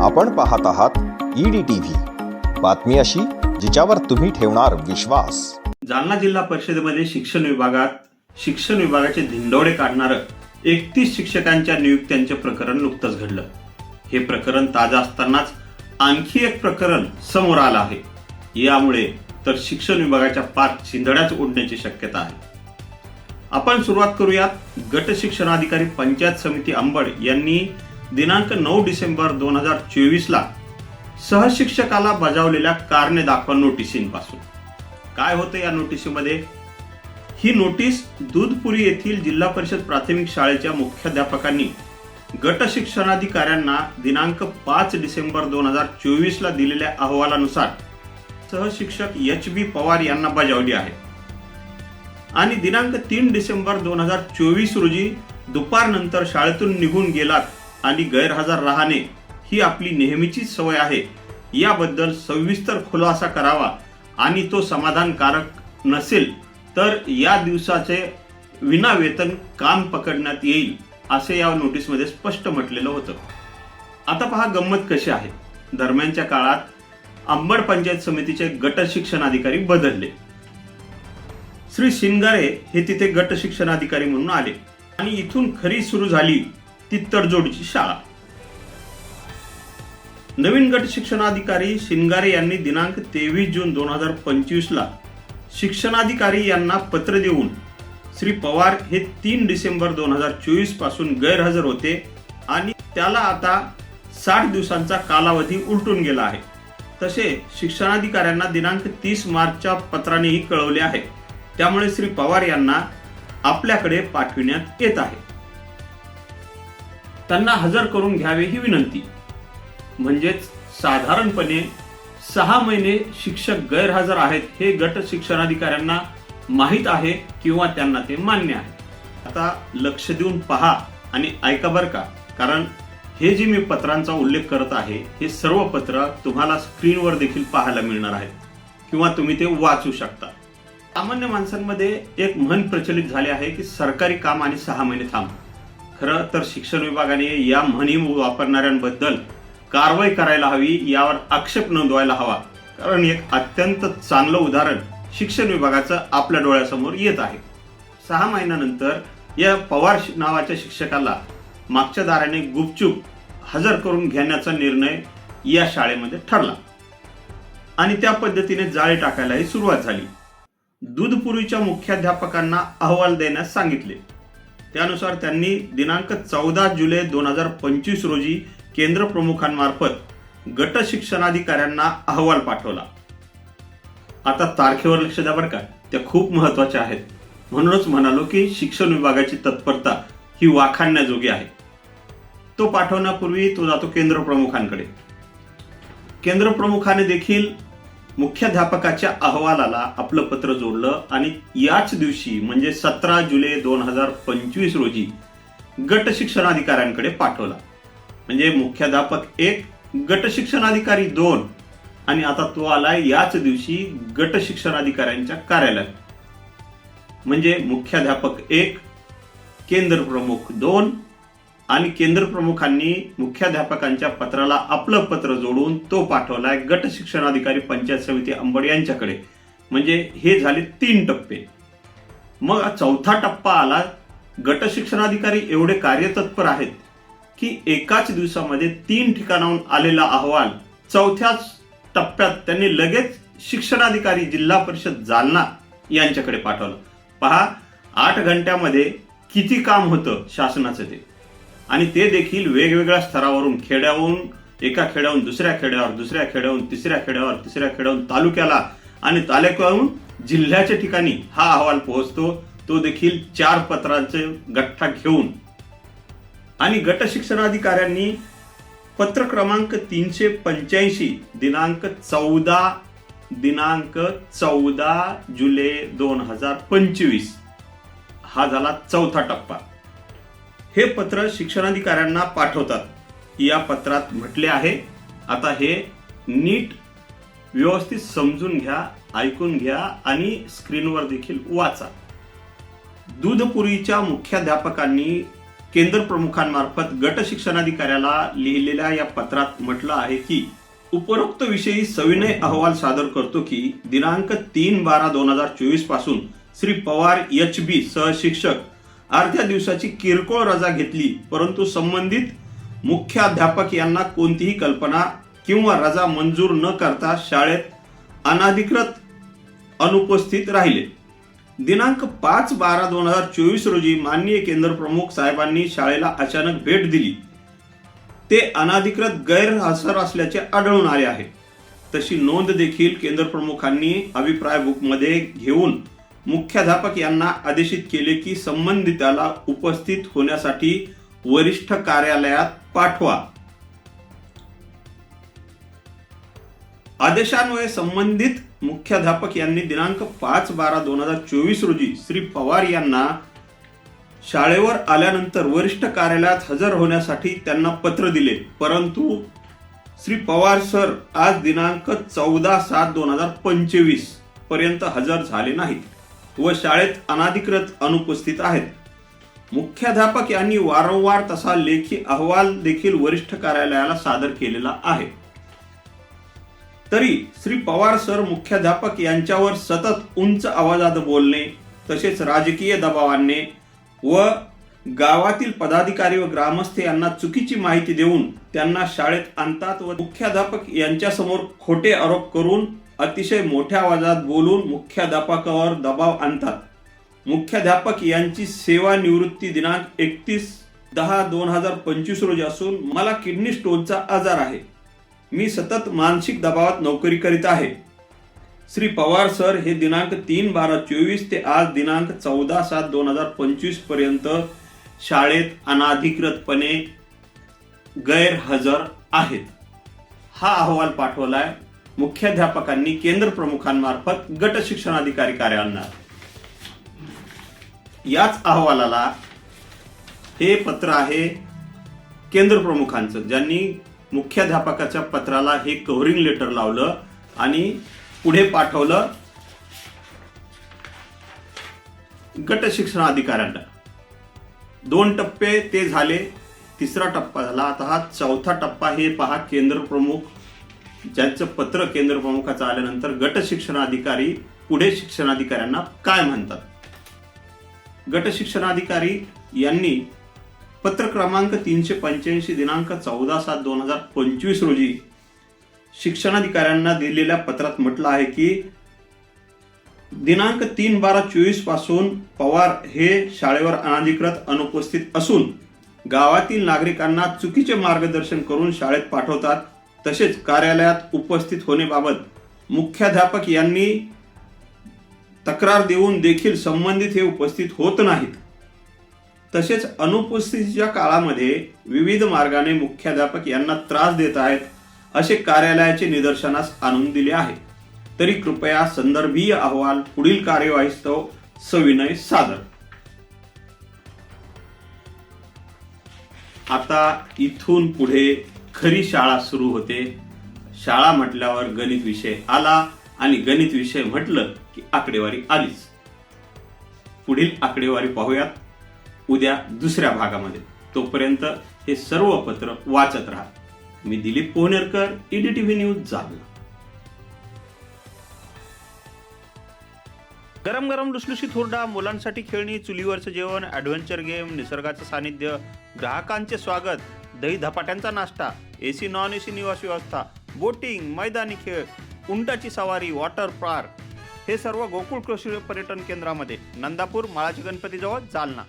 आपण पाहत आहात ईडी टीव्ही बातमी अशी जिच्यावर तुम्ही ठेवणार विश्वास. जालना जिल्हा परिषदेमध्ये शिक्षण विभागात शिक्षण विभागाचे धिंडोडे काढणारं एकतीस शिक्षकांच्या नियुक्त्यांचे प्रकरण नुकतंच घडलं. हे प्रकरण ताजं असतानाच आणखी एक प्रकरण समोर आलं आहे. यामुळे तर शिक्षण विभागाच्या पाच शिंदड्याच उडण्याची शक्यता आहे. आपण सुरुवात करूयात. गट शिक्षणाधिकारी पंचायत समिती अंबड यांनी दिनांक नऊ डिसेंबर दोन हजार चोवीसला सहशिक्षकाला बजावलेल्या कारणे दाखवा नोटिसींपासून काय होतं या नोटिसीमध्ये ही नोटीस दूधपुरी येथील जिल्हा परिषद प्राथमिक शाळेच्या मुख्याध्यापकांनी गट शिक्षणाधिकाऱ्यांना दिनांक पाच डिसेंबर दोन हजार चोवीसला दिलेल्या अहवालानुसार सहशिक्षक एच बी पवार यांना बजावली आहे. आणि दिनांक तीन डिसेंबर दोन हजार चोवीस रोजी दुपारनंतर शाळेतून निघून गेलात आणि गैरहजर राहणे ही आपली नेहमीची सवय आहे. याबद्दल सविस्तर खुलासा करावा आणि तो समाधानकारक नसेल तर या दिवसाचे विना वेतन काम पकडण्यात येईल असे या नोटीसमध्ये स्पष्ट म्हटलेलं होतं. आता पहा गंमत कशी आहे. दरम्यानच्या काळात अंबड पंचायत समितीचे गट शिक्षणाधिकारी बदलले. श्री शिंगारे हे तिथे गट शिक्षणाधिकारी म्हणून आले आणि इथून खरी सुरू झाली ती तडजोडीची शाळा. नवीन गट शिक्षणाधिकारी शिनगारे यांनी दिनांक तेवीस जून दोन हजार पंचवीस ला शिक्षणाधिकारी यांना पत्र देऊन श्री पवार हे तीन डिसेंबर दोन हजार चोवीसपासून गैरहजर होते आणि त्याला आता साठ दिवसांचा कालावधी उलटून गेला आहे. तसे शिक्षणाधिकाऱ्यांना दिनांक तीस मार्चच्या पत्रानेही कळवले आहे. त्यामुळे श्री पवार यांना आपल्याकडे पाठविण्यात येत आहे. त्यांना हजर करून घ्यावे ही विनंती. म्हणजेच साधारणपणे सहा महिने शिक्षक गैरहजर आहेत हे गट शिक्षणाधिकाऱ्यांना माहीत आहे किंवा त्यांना ते मान्य आहे. आता लक्ष देऊन पहा आणि ऐका बरं का कारण हे जे मी पत्रांचा उल्लेख करत आहे हे सर्व पत्र तुम्हाला स्क्रीनवर देखील पाहायला मिळणार आहेत किंवा तुम्ही ते वाचू शकता. सामान्य माणसांमध्ये एक म्हण प्रचलित झाले आहे की सरकारी काम आणि सहा महिने थांब. खरं तर शिक्षण विभागाने या म्हणी वापरणाऱ्यांबद्दल कारवाई करायला हवी यावर आक्षेप नोंदवायला हवा. कारण एक अत्यंत चांगलं उदाहरण शिक्षण विभागाचं आपल्या डोळ्यासमोर येत आहे. सहा महिन्यानंतर या पवार नावाच्या शिक्षकाला मागच्या दाराने गुपचूप हजर करून घेण्याचा निर्णय या शाळेमध्ये ठरला. आणि त्या पद्धतीने जाळे टाकायलाही सुरुवात झाली. दूधपुरीच्या मुख्याध्यापकांना अहवाल देण्यास सांगितले. त्यानुसार त्यांनी दिनांक चौदा जुलै दोन हजार पंचवीस रोजी केंद्र प्रमुखांमार्फत गट शिक्षणाधिकाऱ्यांना अहवाल पाठवला. आता तारखेवर लक्ष द्या बरं का. त्या खूप महत्त्वाच्या आहेत. म्हणूनच म्हणालो की शिक्षण विभागाची तत्परता ही वाखाणण्याजोगी आहे. तो पाठवण्यापूर्वी तो जातो केंद्र प्रमुखांकडे. केंद्र प्रमुखाने देखील मुख्याध्यापकाच्या अहवालाला आपलं पत्र जोडलं आणि याच दिवशी म्हणजे सतरा जुलै दोन हजार पंचवीस रोजी गट शिक्षणाधिकाऱ्यांकडे पाठवला. म्हणजे मुख्याध्यापक एक गट शिक्षणाधिकारी दोन आणि आता तो आलाय याच दिवशी गट शिक्षणाधिकाऱ्यांच्या कार्यालयात. म्हणजे मुख्याध्यापक एक केंद्र प्रमुख दोन आणि केंद्र प्रमुखांनी मुख्याध्यापकांच्या पत्राला आपलं पत्र जोडून तो पाठवलाय गट शिक्षणाधिकारी पंचायत समिती अंबड यांच्याकडे. म्हणजे हे झाले तीन टप्पे. मग चौथा टप्पा आला गट शिक्षणाधिकारी एवढे कार्यतत्पर आहेत की एकाच दिवसामध्ये तीन ठिकाणाहून आलेला अहवाल चौथ्याच टप्प्यात त्यांनी लगेच शिक्षणाधिकारी जिल्हा परिषद जालना यांच्याकडे पाठवलं. पहा आठ घंट्यामध्ये किती काम होतं शासनाचं ते. आणि ते देखील वेगवेगळ्या स्तरावरून खेड्याहून एका खेड्याहून दुसऱ्या खेड्यावर दुसऱ्या खेड्याहून तिसऱ्या खेड्यावर तिसऱ्या खेड्याहून तालुक्याला आणि तालुक्याहून जिल्ह्याच्या ठिकाणी हा अहवाल पोहोचतो. तो देखील चार पत्रांचे गठ्ठा घेऊन. आणि गट शिक्षणाधिकाऱ्यांनी पत्र क्रमांक तीनशे पंच्याऐंशी दिनांक चौदा दिनांक चौदा जुलै दोन हजार पंचवीस. हा झाला चौथा टप्पा. हे पत्र शिक्षणाधिकाऱ्यांना पाठवतात. या पत्रात म्हटले आहे. आता हे नीट व्यवस्थित समजून घ्या ऐकून घ्या आणि स्क्रीनवर देखील वाचा. दूधपुरीच्या मुख्याध्यापकांनी केंद्र प्रमुखांमार्फत गट शिक्षणाधिकाऱ्याला लिहिलेल्या या पत्रात म्हटलं आहे की उपरोक्त विषयी सविनय अहवाल सादर करतो की दिनांक तीन बारा दोन हजार चोवीसपासून श्री पवार एच बी सहशिक्षक अर्ध्या दिवसाची किरकोळ रजा घेतली परंतु संबंधित मुख्याध्यापक यांना कोणतीही कल्पना किंवा रजा मंजूर न करता शाळेत अनाधिकृत अनुपस्थित राहिले. दिनांक पाच बारा दोन हजार चोवीस रोजी माननीय केंद्र प्रमुख साहेबांनी शाळेला अचानक भेट दिली. ते अनाधिकृत गैरहजर असल्याचे आढळून आले आहे. तशी नोंद देखील केंद्र प्रमुखांनी अभिप्राय बुकमध्ये घेऊन मुख्याध्यापक यांना आदेशित केले की संबंधिताला उपस्थित होण्यासाठी वरिष्ठ कार्यालयात पाठवा. आदेशान्वये संबंधित मुख्याध्यापक यांनी दिनांक पाच बारा दोन हजार चोवीस रोजी श्री पवार यांना शाळेवर आल्यानंतर वरिष्ठ कार्यालयात हजर होण्यासाठी त्यांना पत्र दिले. परंतु श्री पवार सर आज दिनांक चौदा सात दोन हजार पंचवीसपर्यंत हजर झाले नाहीत. व शाळेत अनाधिकृत अनुपस्थित आहेत. मुख्याध्यापक यांनी वारंवार तसा लेखी अहवाल देखील वरिष्ठ कार्यालयाला सादर केलेला आहे. तरी श्री पवार सर मुख्याध्यापक यांच्यावर सतत उंच आवाजात बोलणे तसेच राजकीय दबावाने व गावातील पदाधिकारी व ग्रामस्थ यांना चुकीची माहिती देऊन त्यांना शाळेत आणतात व मुख्याध्यापक यांच्यासमोर खोटे आरोप करून अतिशय मोठ्या आवाजात बोलून मुख्याध्यापकावर दबाव आणतात. मुख्याध्यापक यांची सेवानिवृत्ती दिनांक एकतीस दहा दोन हजार पंचवीस रोजी असून मला किडनी स्टोनचा आजार आहे. मी सतत मानसिक दबावात नोकरी करीत आहे. श्री पवार सर हे दिनांक तीन बारा चोवीस ते आज दिनांक चौदा सात दोन हजार पंचवीसपर्यंत शाळेत अनाधिकृतपणे गैरहजर आहेत. हा अहवाल पाठवला आहे मुख्याध्यापकांनी केंद्र प्रमुखांमार्फत गट शिक्षणाधिकारी कार्यांना याच अहवालाला हे पत्र आहे केंद्र प्रमुखांचं. ज्यांनी मुख्याध्यापकाच्या पत्राला हे कव्हरिंग लेटर लावलं आणि पुढे पाठवलं गट शिक्षण अधिकाऱ्यांना दोन टप्पे ते झाले. तिसरा टप्पा झाला. आता हा चौथा टप्पा हे पहा केंद्र प्रमुख ज्यांचं पत्र केंद्र प्रमुखाचं आल्यानंतर गट शिक्षणाधिकारी पुढे शिक्षणाधिकाऱ्यांना काय म्हणतात? गट शिक्षणाधिकारी यांनी पत्र क्रमांक तीनशे पंच्याऐंशी दिनांक चौदा सात दोन हजार पंचवीस रोजी शिक्षणाधिकाऱ्यांना दिलेल्या पत्रात म्हटलं आहे की दिनांक तीन बारा चोवीसपासून पवार हे शाळेवर अनाधिकृत अनुपस्थित असून गावातील नागरिकांना चुकीचे मार्गदर्शन करून शाळेत पाठवतात. तसेच कार्यालयात उपस्थित होण्याबाबत मुख्याध्यापक यांनी तक्रार देऊन देखील संबंधित हे उपस्थित होत नाहीत. तसेच अनुपस्थितीच्या काळामध्ये विविध मार्गाने मुख्याध्यापक यांना त्रास देत आहेत असे कार्यालयाचे निदर्शनास आणून दिले आहे. तरी कृपया संदर्भीय अहवाल पुढील कार्यवाहीस्तव सविनय सादर. आता इथून पुढे खरी शाळा सुरू होते. शाळा म्हटल्यावर गणित विषय आला आणि गणित विषय म्हटलं की आकडेवारी आलीच. पुढील आकडेवारी पाहूयात. उद्या दुसऱ्या भागामध्ये. तोपर्यंत हे सर्व पत्र वाचत राहा. मी दिलीप पोहनेरकर ईडीटीव्ही न्यूज जालना. गरम गरम लुसलुशीत हुरडा मुलांसाठी खेळणी चुलीवरचं जेवण ॲडव्हेंचर गेम निसर्गाचं सानिध्य ग्राहकांचे स्वागत. दही धपाट्यांचा नाश्ता सी नॉन ए सी निवास व्यवस्था बोटिंग मैदानी खेळ उंटाची सवारी वॉटर पार्क हे सर्व गोकुळ कृषी पर्यटन केंद्रामध्ये नंदापूर माळाची गणपतीजवळ जालना.